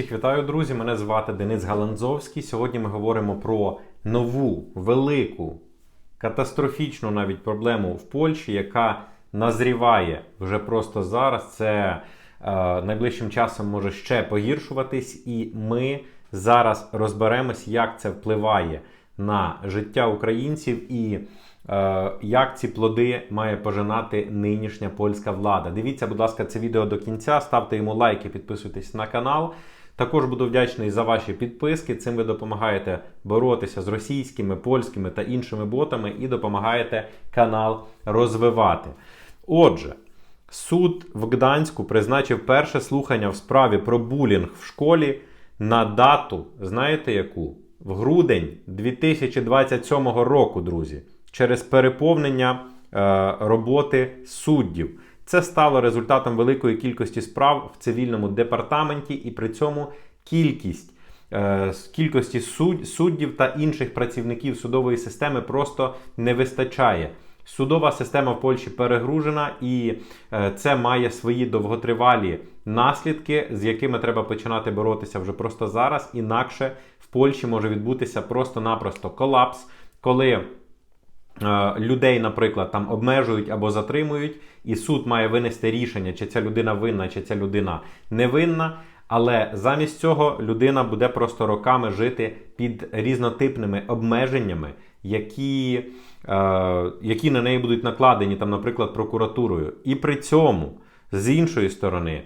Всіх вітаю, друзі! Мене звати Денис Галанзовський. Сьогодні ми говоримо про нову, велику, катастрофічну навіть проблему в Польщі, яка назріває вже просто зараз. Це е, найближчим часом може ще погіршуватись, і ми зараз розберемось, як це впливає на життя українців і е, як ці плоди має пожинати нинішня польська влада. Дивіться, будь ласка, це відео до кінця, ставте йому лайки, підписуйтесь на канал. Також буду вдячний за ваші підписки. Цим ви допомагаєте боротися з російськими, польськими та іншими ботами і допомагаєте канал розвивати. Отже, суд в Гданську призначив перше слухання в справі про булінг в школі на дату, знаєте яку? В грудень 2027 року, друзі, через переповнення е, роботи суддів. Це стало результатом великої кількості справ в цивільному департаменті, і при цьому кількість е, кількості суд, суддів та інших працівників судової системи просто не вистачає. Судова система в Польщі перегружена, і е, це має свої довготривалі наслідки, з якими треба починати боротися вже просто зараз. Інакше в Польщі може відбутися просто-напросто колапс, коли людей, наприклад, там обмежують або затримують, і суд має винести рішення, чи ця людина винна, чи ця людина невинна. Але замість цього людина буде просто роками жити під різнотипними обмеженнями, які е, які на неї будуть накладені, там, наприклад, прокуратурою. І при цьому, з іншої сторони,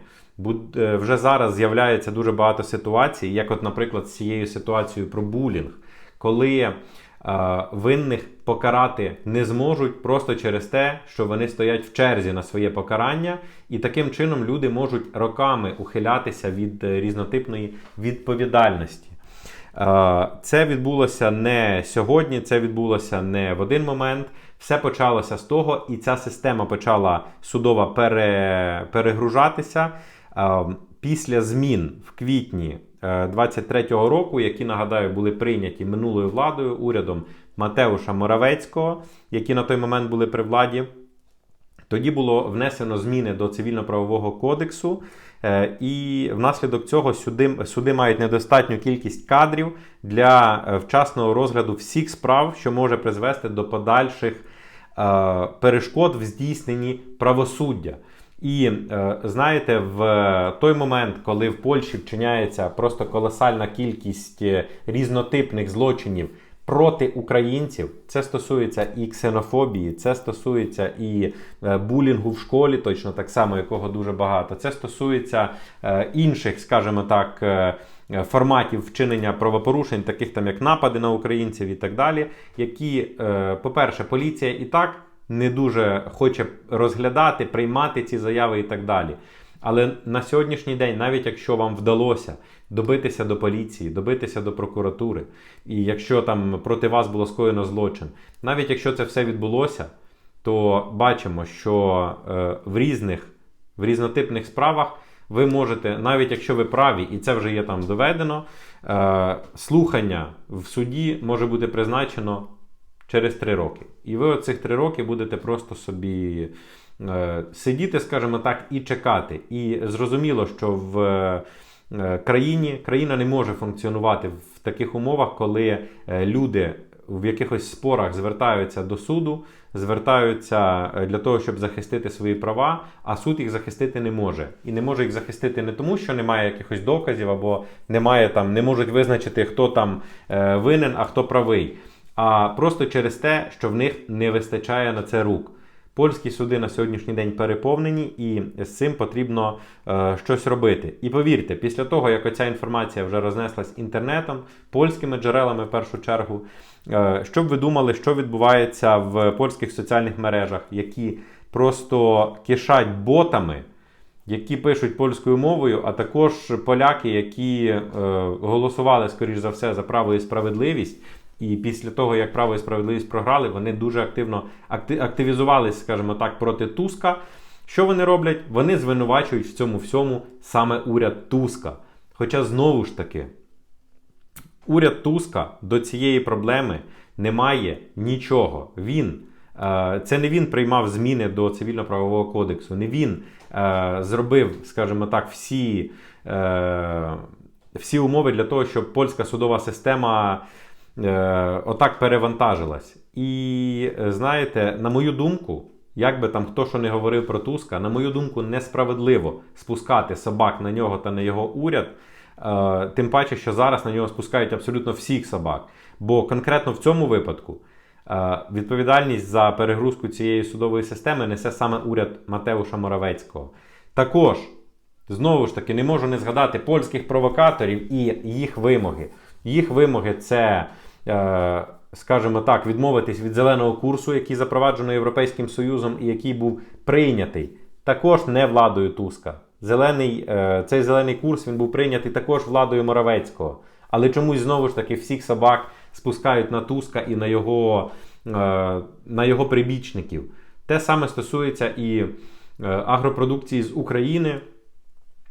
е, вже зараз з'являється дуже багато ситуацій, як, от, наприклад, з цією ситуацією про булінг, коли винних покарати не зможуть просто через те, що вони стоять в черзі на своє покарання, і таким чином люди можуть роками ухилятися від е, різнотипної відповідальності. Це відбулося не сьогодні, це відбулося не в один момент. Все почалося з того, і ця система почала судова пере, перегружатися після змін в квітні 23-го року, які нагадаю були прийняті минулою владою урядом Матеуша Моравецького, які на той момент були при владі. Тоді було внесено зміни до цивільно-правового кодексу, е, і внаслідок цього суди, суди мають недостатню кількість кадрів для е, вчасного розгляду всіх справ, що може призвести до подальших е, перешкод в здійсненні правосуддя. І е, знаєте, в той момент, коли в Польщі вчиняється просто колосальна кількість е, різнотипних злочинів проти українців, це стосується і ксенофобії, це стосується і е, булінгу в школі, точно так само, якого дуже багато. Це стосується інших, скажімо так. Форматів вчинення правопорушень, таких там як напади на українців і так далі, які, по-перше, поліція і так не дуже хоче розглядати, приймати ці заяви і так далі. Але на сьогоднішній день, навіть якщо вам вдалося добитися до поліції, добитися до прокуратури, і якщо там проти вас було скоєно злочин, навіть якщо це все відбулося, то бачимо, що е, в різних в різнотипних справах ви можете, навіть якщо ви праві, і це вже є там доведено, е, слухання в суді може бути призначено через 3 роки. І ви оцих 3 роки будете просто собі е, сидіти, скажімо так, і чекати. І зрозуміло, що в е, країні країна не може функціонувати в таких умовах, коли е, люди в якихось спорах звертаються до суду, звертаються е, для того, щоб захистити свої права, а суд їх захистити не може. І не може їх захистити не тому, що немає якихось доказів, або немає там, не можуть визначити, хто там е, винен, а хто правий а просто через те, що в них не вистачає на це рук. Польські суди на сьогоднішній день переповнені, і з цим потрібно е, щось робити. І повірте, після того, як оця інформація вже рознеслась інтернетом, польськими джерелами в першу чергу, е, що б ви думали, що відбувається в польських соціальних мережах, які просто кишать ботами, які пишуть польською мовою, а також поляки, які е, голосували, скоріш за все, за право і справедливість. І після того, як право і справедливість програли, вони дуже активно активізувалися, скажімо так, проти Туска. Що вони роблять? Вони звинувачують в цьому всьому саме уряд Туска. Хоча знову ж таки, уряд Туска до цієї проблеми не має нічого. Він, е, Це не він приймав зміни до цивільно-правового кодексу, не він е, зробив, скажімо так, всі. Е, всі умови для того, щоб польська судова система отак перевантажилась. І е, знаєте, на мою думку, як би там хто що не говорив про Туска, на мою думку, несправедливо спускати собак на нього та на його уряд. Е, тим паче, що зараз на нього спускають абсолютно всіх собак. Бо конкретно в цьому випадку е, відповідальність за перегрузку цієї судової системи несе саме уряд Матеуша Моравецького. Також, знову ж таки, не можу не згадати польських провокаторів і їх вимоги. Їх вимоги це, е, скажімо так, відмовитись від зеленого курсу, який запроваджено Європейським Союзом і який був прийнятий також не владою Туска. Зелений, е, цей зелений курс він був прийнятий також владою Моравецького. Але чомусь знову ж таки всіх собак спускають на Туска і на його, е, на його прибічників. Те саме стосується і е, агропродукції з України,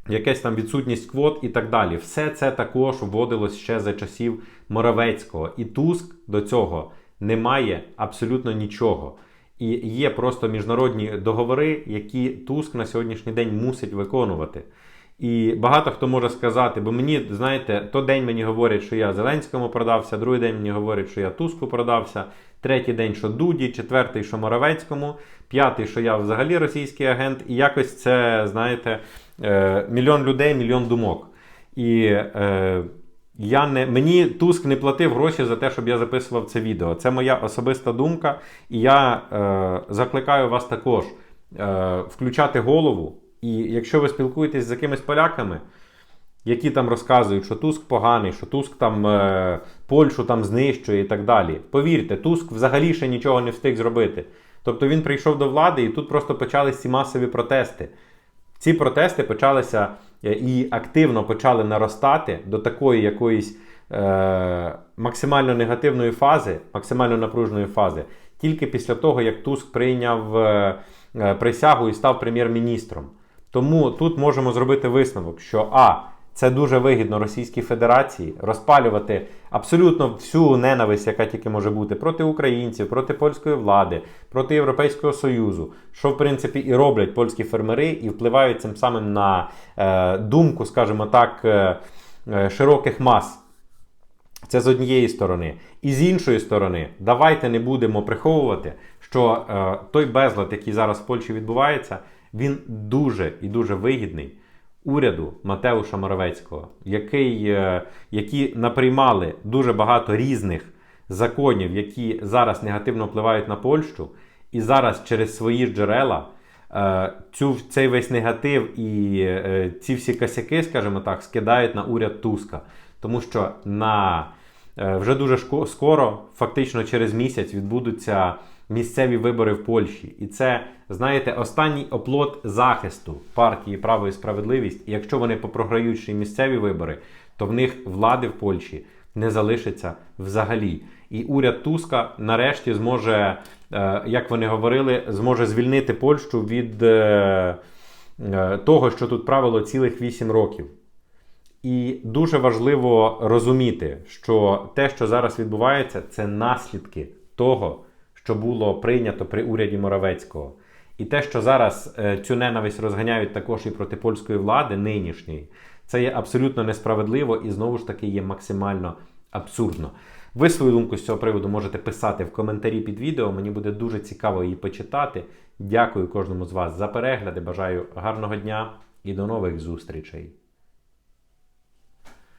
якась там відсутність квот і так далі. Все це також вводилось ще за часів Моравецького. І Туск до цього не має абсолютно нічого. І є просто міжнародні договори, які Туск на сьогоднішній день мусить виконувати. І багато хто може сказати, бо мені, знаєте, то день мені говорять, що я Зеленському продався, другий день мені говорять, що я Туску продався, третій день, що Дуді, четвертий, що Моравецькому, п'ятий, що я взагалі російський агент, і якось це, знаєте, е, мільйон людей, мільйон думок. І е, я не, мені Туск не платив гроші за те, щоб я записував це відео. Це моя особиста думка. І я е, закликаю вас також е, включати голову. І якщо ви спілкуєтесь з якимись поляками, які там розказують, що Туск поганий, що Туск там е, Польщу там знищує і так далі. Повірте, Туск взагалі ще нічого не встиг зробити. Тобто він прийшов до влади і тут просто почалися ці масові протести. Ці протести почалися е, і активно почали наростати до такої якоїсь е, максимально негативної фази, максимально напруженої фази, тільки після того, як Туск прийняв е, е, присягу і став прем'єр-міністром. Тому тут можемо зробити висновок, що А. Це дуже вигідно Російській Федерації розпалювати абсолютно всю ненависть, яка тільки може бути проти українців, проти польської влади, проти Європейського Союзу, що в принципі і роблять польські фермери, і впливають цим самим на е, думку, скажімо так, е, е, широких мас. Це з однієї сторони. І з іншої сторони, давайте не будемо приховувати, що е, той безлад, який зараз в Польщі відбувається, він дуже і дуже вигідний уряду Матеуша Моравецького, який, е, які наприймали дуже багато різних законів, які зараз негативно впливають на Польщу, і зараз через свої джерела. е, Цю, цей весь негатив і е, ці всі косяки, скажімо так, скидають на уряд Туска. Тому що на Вже дуже скоро, фактично через місяць, відбудуться місцеві вибори в Польщі. І це, знаєте, останній оплот захисту партії Право і справедливість. І якщо вони попрограють ще місцеві вибори, то в них влади в Польщі не залишиться взагалі. І уряд Туска нарешті зможе, е, як вони говорили, зможе звільнити Польщу від е, е, того, що тут правило цілих 8 років. І дуже важливо розуміти, що те, що зараз відбувається, це наслідки того, що було прийнято при уряді Моравецького. І те, що зараз е, цю ненависть розганяють також і проти польської влади нинішньої, це є абсолютно несправедливо і знову ж таки є максимально абсурдно. Ви свою думку з цього приводу можете писати в коментарі під відео. Мені буде дуже цікаво її почитати. Дякую кожному з вас за перегляди. Бажаю гарного дня і до нових зустрічей.